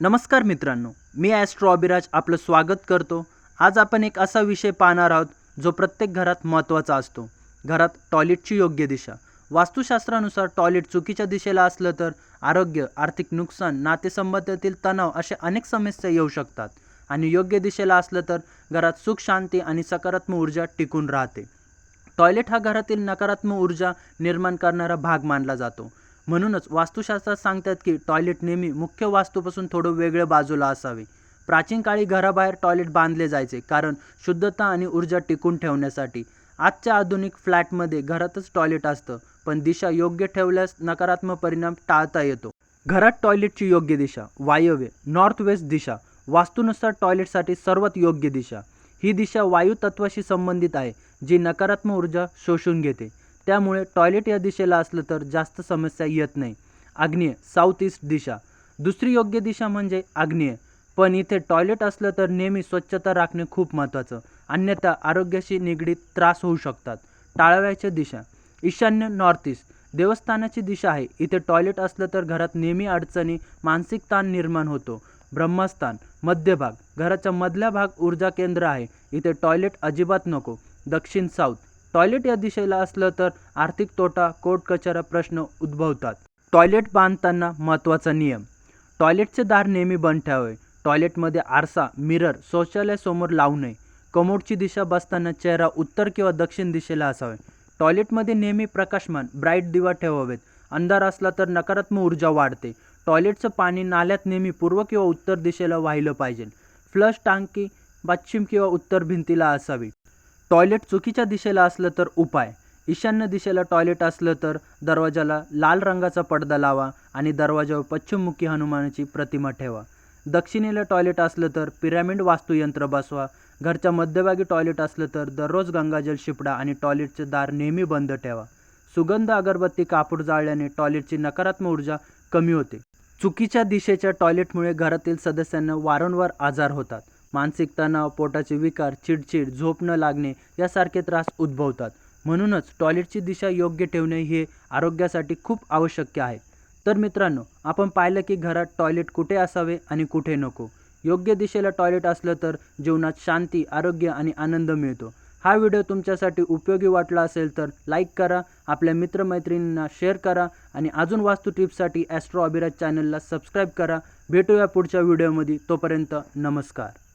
नमस्कार मित्रांनो मी ॲस्ट्रो अभिराज आपलं स्वागत करतो. आज आपण एक असा विषय पाहणार आहोत जो प्रत्येक घरात महत्त्वाचा असतो. घरात टॉयलेटची योग्य दिशा. वास्तुशास्त्रानुसार टॉयलेट चुकीच्या दिशेला असलं तर आरोग्य आर्थिक नुकसान नातेसंबंधातील तणाव अशा अनेक समस्या येऊ शकतात. आणि योग्य दिशेला असलं तर घरात सुख शांती आणि सकारात्मक ऊर्जा टिकून राहते. टॉयलेट हा घरातील नकारात्मक ऊर्जा निर्माण करणारा भाग मानला जातो. म्हणूनच वास्तुशास्त्रात सांगतात की टॉयलेट नेहमी मुख्य वास्तूपासून थोडं वेगळ्या बाजूला असावे. प्राचीन काळी घराबाहेर टॉयलेट बांधले जायचे कारण शुद्धता आणि ऊर्जा टिकून ठेवण्यासाठी. आजच्या आधुनिक फ्लॅटमध्ये घरातच टॉयलेट असतं पण दिशा योग्य ठेवल्यास नकारात्मक परिणाम टाळता येतो. घरात टॉयलेटची योग्य दिशा वायव्य नॉर्थ वेस्ट दिशा वास्तूनुसार टॉयलेटसाठी सर्वात योग्य दिशा. ही दिशा वायू तत्वाशी संबंधित आहे जी नकारात्मक ऊर्जा शोषून घेते. त्यामुळे टॉयलेट या दिशेला असलं तर जास्त समस्या येत नाही. आग्नेय साऊथ ईस्ट दिशा. दुसरी योग्य दिशा म्हणजे आग्नेय. पण इथे टॉयलेट असलं तर नेहमी स्वच्छता राखणे खूप महत्त्वाचं. अन्यथा आरोग्याशी निगडीत त्रास होऊ शकतात. टाळाव्याच्या दिशा. ईशान्य नॉर्थ ईस्ट देवस्थानाची दिशा आहे. इथे टॉयलेट असलं तर घरात नेहमी अडचणी मानसिक ताण निर्माण होतो. ब्रह्मस्थान मध्यभाग घराचा मधला भाग ऊर्जा केंद्र आहे. इथे टॉयलेट अजिबात नको. दक्षिण साऊथ टॉयलेट या दिशेला असलं तर आर्थिक तोटा कोर्ट कचरा प्रश्न उद्भवतात. टॉयलेट बांधताना महत्त्वाचा नियम. टॉयलेटचे दार नेहमी बंद ठेवावे. टॉयलेटमध्ये आरसा मिरर शौचालयासमोर लावू नये. कमोडची दिशा बसताना चेहरा उत्तर किंवा दक्षिण दिशेला असावे. टॉयलेटमध्ये नेहमी प्रकाशमान ब्राईट दिवा ठेवावेत. अंधार असला तर नकारात्मक ऊर्जा वाढते. टॉयलेटचं पाणी नाल्यात नेहमी पूर्व किंवा उत्तर दिशेला वाहिलं पाहिजे. फ्लश टांकी पश्चिम किंवा उत्तर भिंतीला असावी. टॉयलेट चुकीच्या दिशेला असलं तर उपाय. ईशान्य दिशेला टॉयलेट असलं तर दरवाजाला लाल रंगाचा पडदा लावा आणि दरवाजावर पश्चिममुखी हनुमानाची प्रतिमा ठेवा. दक्षिणेला टॉयलेट असलं तर पिरॅमिड वास्तुयंत्र बसवा. घरच्या मध्यभागी टॉयलेट असलं तर दररोज गंगाजल शिपडा आणि टॉयलेटचे दार नेहमी बंद ठेवा. सुगंध अगरबत्ती कापूर जाळल्याने टॉयलेटची नकारात्मक ऊर्जा कमी होते. चुकीच्या दिशेच्या टॉयलेटमुळे घरातील सदस्यांना वारंवार आजार होतात. मानसिक तणाव पोटाचे विकार चिडचिड झोप न लागणे यासारखे त्रास उद्भवतात. म्हणूनच टॉयलेटची दिशा योग्य ठेवणे हे आरोग्यासाठी खूप आवश्यक आहे. तर मित्रांनो आपण पाहिलं की घरात टॉयलेट कुठे असावे आणि कुठे नको. योग्य दिशेला टॉयलेट असलं तर जीवनात शांती आरोग्य आणि आनंद मिळतो. हा व्हिडिओ तुमच्यासाठी उपयोगी वाटला असेल तर लाईक करा आपल्या मित्रमैत्रिणींना शेअर करा आणि अजून वास्तू टिप्ससाठी ॲस्ट्रो अभिराज चॅनलला सबस्क्राईब करा. भेटूया पुढच्या व्हिडिओमध्ये. तोपर्यंत नमस्कार.